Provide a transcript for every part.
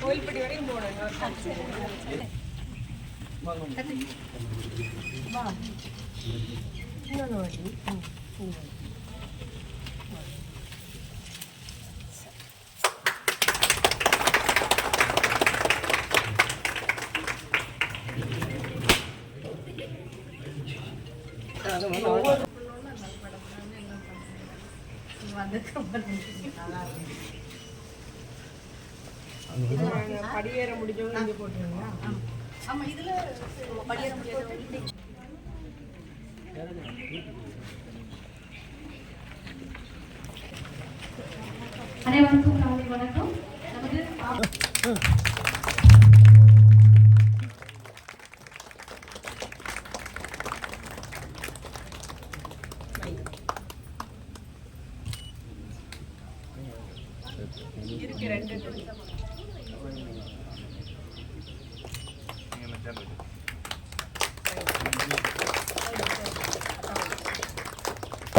கோயில்பட்டி வரைக்கும் போகணும் அதுக்கப்புறம் நல்லா இருக்கு படியேற முடிஞ்சவங்க இங்கே போட்டுருங்களா அனைவருக்கும் காலை வணக்கம். நமது இருக்கு ரெண்டு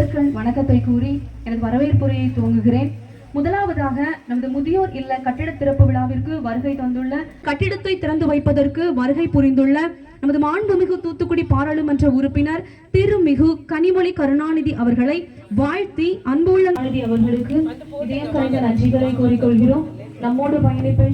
நண்பர்கள் வணக்கத்தை கூறி எனது வரவேற்புரையை துவங்குகிறேன். முதலாவதாக நமது முதியோர் இல்ல கட்டிட திறப்பு விழாவிற்கு வருகை தந்துள்ள கட்டிடத்தை திறந்து வைப்பதற்கு வருகை புரிந்துள்ள நமது மாண்புமிகு தூத்துக்குடி பாராளுமன்ற உறுப்பினர் திருமிகு கனிமொழி கருணாநிதி அவர்களை வாழ்த்தி அன்புள்ள கருணாநிதி அவர்களுக்கு இதயம் நன்றிகளை கூறிக்கொள்கிறோம். நம்மோடு பயணிப்பை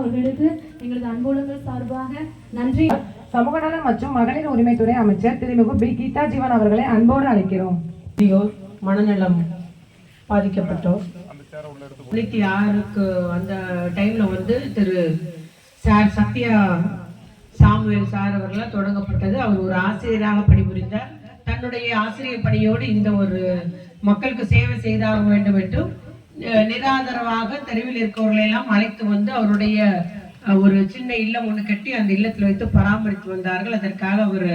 அவர்களுக்கு எங்களது அன்புள்ளங்கள் சார்பாக நன்றி. சமூக நலம் மற்றும் மகளிர் உரிமைத்துறை அமைச்சர் திருமிகு பி கீதா ஜீவன் அவர்களை அன்போடு அழைக்கிறோம். முதியோர் மனநலம் பாதிக்கப்பட்டோர். தொண்ணூத்தி ஆறுக்கு அந்த டைம்ல வந்து Thiru sir Sathya Samuel sir அவர்களால் தொடங்கப்பட்டது. அவர் ஒரு ஆசிரியராக பணிபுரிந்தார். தன்னுடைய ஆசிரியர் பணியோடு இந்த ஒரு மக்களுக்கு சேவை செய்தாக வேண்டும் என்றும் நிராதரவாக தெருவில் இருக்கவர்களை எல்லாம் அழைத்து வந்து அவருடைய ஒரு சின்ன இல்லம் ஒன்று கட்டி அந்த இல்லத்தில் வைத்து பராமரித்து வந்தார்கள். அதற்காக அவர்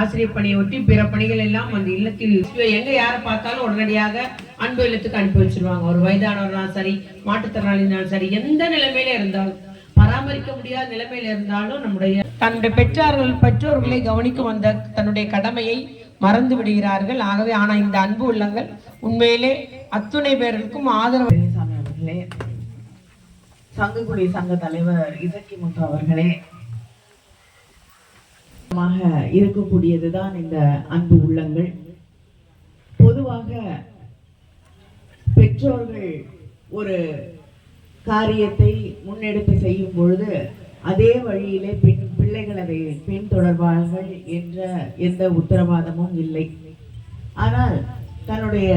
ஆசிரியர் பணியை ஒட்டி பிற பணிகள் எல்லாம் அந்த இல்லத்தில் எங்க யாரை பார்த்தாலும் உடனடியாக அன்பு இல்லத்துக்கு அனுப்பி வச்சிருவாங்க. ஒரு வயதானவர்னாலும் சரி மாற்றுத்திறனாளினாலும் சரி எந்த நிலைமையில இருந்தாலும் பராமரிக்க முடியாத நிலைமையில இருந்தாலும் நம்முடைய தன்னுடைய பெற்றார்கள் பெற்றோர்களை கவனிக்கும் வந்த தன்னுடைய கடமையை மறந்து விடுகிறார்கள். ஆகவே ஆனா இந்த அன்பு உள்ளங்கள் உண்மையிலே அத்துணை பேர்களுக்கும் ஆதரவு. சாமி அவர்களே சங்கக்குடி சங்க தலைவர் இசக்கி முத்து அவர்களே இருக்கக்கூடியதுதான் இந்த அன்பு உள்ளங்கள். பொதுவாக பெற்றோர்கள் ஒரு காரியத்தை முன்னெடுத்து செய்யும் பொழுது அதே வழியிலே பின் பிள்ளைகள் அதை பின்தொடர்வார்கள் என்ற எந்த உத்தரவாதமும் இல்லை. ஆனால் தன்னுடைய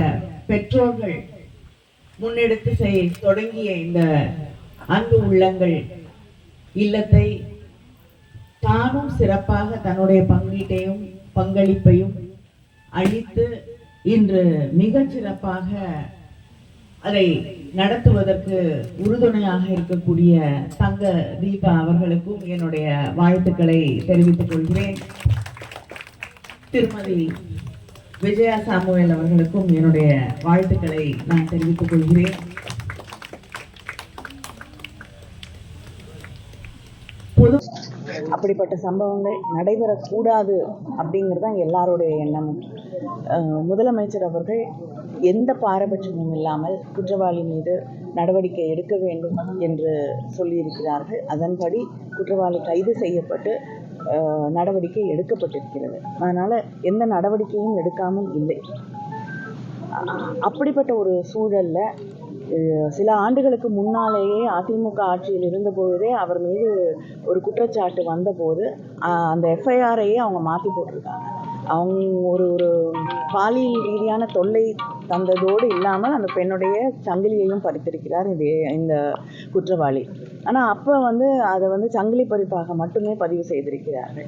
பெற்றோர்கள் முன்னெடுத்து செய் தொடங்கிய இந்த அன்பு உள்ளங்கள் இல்லத்தை தானும் சிறப்பாக தன்னுடைய பங்கீட்டையும் பங்களிப்பையும் அளித்து இன்று மிகச் சிறப்பாக அதை நடத்துவதற்கு உறுதுணையாக இருக்கக்கூடிய தங்க தீபா அவர்களுக்கும் என்னுடைய வாழ்த்துக்களை தெரிவித்துக் கொள்கிறேன். திருமதி விஜயா சாமுவேல் அவர்களுக்கும் என்னுடைய வாழ்த்துக்களை நான் தெரிவித்துக் கொள்கிறேன். பொது அப்படிப்பட்ட சம்பவங்கள் நடைபெறக்கூடாது அப்படிங்கிறது தான் எல்லாருடைய எண்ணமும். முதலமைச்சர் அவர்கள் எந்த பாரபட்சமும் இல்லாமல் குற்றவாளி மீது நடவடிக்கை எடுக்க வேண்டும் என்று சொல்லியிருக்கிறார்கள். அதன்படி குற்றவாளி கைது செய்யப்பட்டு நடவடிக்கை எடுக்கப்பட்டிருக்கிறது. அதனால் எந்த நடவடிக்கையும் எடுக்காமல் இல்லை. அப்படிப்பட்ட ஒரு சூழலில் சில ஆண்டுகளுக்கு முன்னாலேயே அதிமுக ஆட்சியில் இருந்தபோதே அவர் மீது ஒரு குற்றச்சாட்டு வந்தபோது அந்த எஃப்ஐஆரையே அவங்க மாற்றி போட்டிருக்காங்க. அவங்க ஒரு ஒரு பாலியல் ரீதியான தொல்லை தந்ததோடு இல்லாமல் அந்த பெண்ணுடைய சங்கிலியையும் பறித்திருக்கிறார் இது இந்த குற்றவாளி. ஆனால் அப்போ வந்து அதை வந்து சங்கிலி பறிப்பாக மட்டுமே பதிவு செய்திருக்கிறார்கள்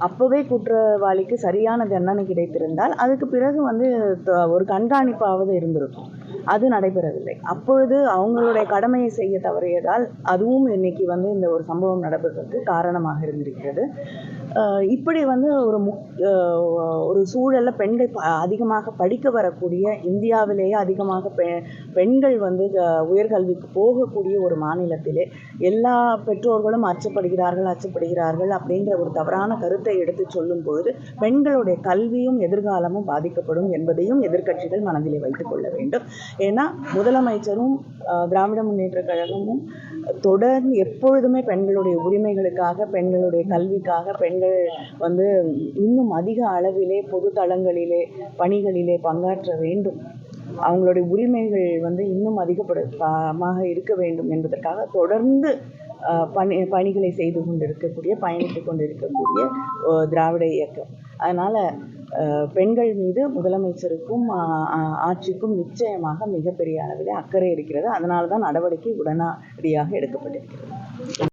அப்போவே குற்றவாளிக்கு சரியான தண்டனை கிடைத்திருந்தால் அதுக்கு பிறகு வந்து த- ஒரு கண்காணிப்பாவது இருந்திருக்கும். அது நடைபெறவில்லை. அப்பொழுது அவங்களுடைய கடமையை செய்ய தவறியதால் அதுவும் இன்னைக்கு வந்து இந்த ஒரு சம்பவம் நடப்பதற்கு காரணமாக இருந்திருக்கிறது. இப்படி வந்து ஒரு முக் ஒரு சூழலில் பெண்கள் அதிகமாக படிக்க வரக்கூடிய இந்தியாவிலேயே அதிகமாக பெ பெண்கள் வந்து உயர்கல்விக்கு போகக்கூடிய ஒரு மாநிலத்திலே எல்லா பெற்றோர்களும் அச்சப்படுகிறார்கள் அச்சப்படுகிறார்கள் அப்படின்ற ஒரு தவறான கருத்தை எடுத்து சொல்லும்போது பெண்களுடைய கல்வியும் எதிர்காலமும் பாதிக்கப்படும் என்பதையும் எதிர்க்கட்சிகள் மனதிலே வைத்துக் கொள்ள வேண்டும். ஏன்னா முதலமைச்சரும் திராவிட முன்னேற்ற கழகமும் தொடர்ந்து எப்பொழுதுமே பெண்களுடைய உரிமைகளுக்காக பெண்களுடைய கல்விக்காக பெண் பெண்கள் வந்து இன்னும் அதிக அளவிலே பொது தளங்களிலே பணிகளிலே பங்காற்ற வேண்டும். அவங்களுடைய உரிமைகள் வந்து இன்னும் அதிகப்படமாக இருக்க வேண்டும் என்பதற்காக தொடர்ந்து பணி பணிகளை செய்து கொண்டிருக்கக்கூடிய பயணித்து கொண்டிருக்கக்கூடிய திராவிட இயக்கம். அதனால் பெண்கள் மீது முதலமைச்சருக்கும் ஆட்சிக்கும் நிச்சயமாக மிகப்பெரிய அளவில் அக்கறை இருக்கிறது. அதனால தான் நடவடிக்கை உடனடியாக எடுக்கப்பட்டிருக்கிறது.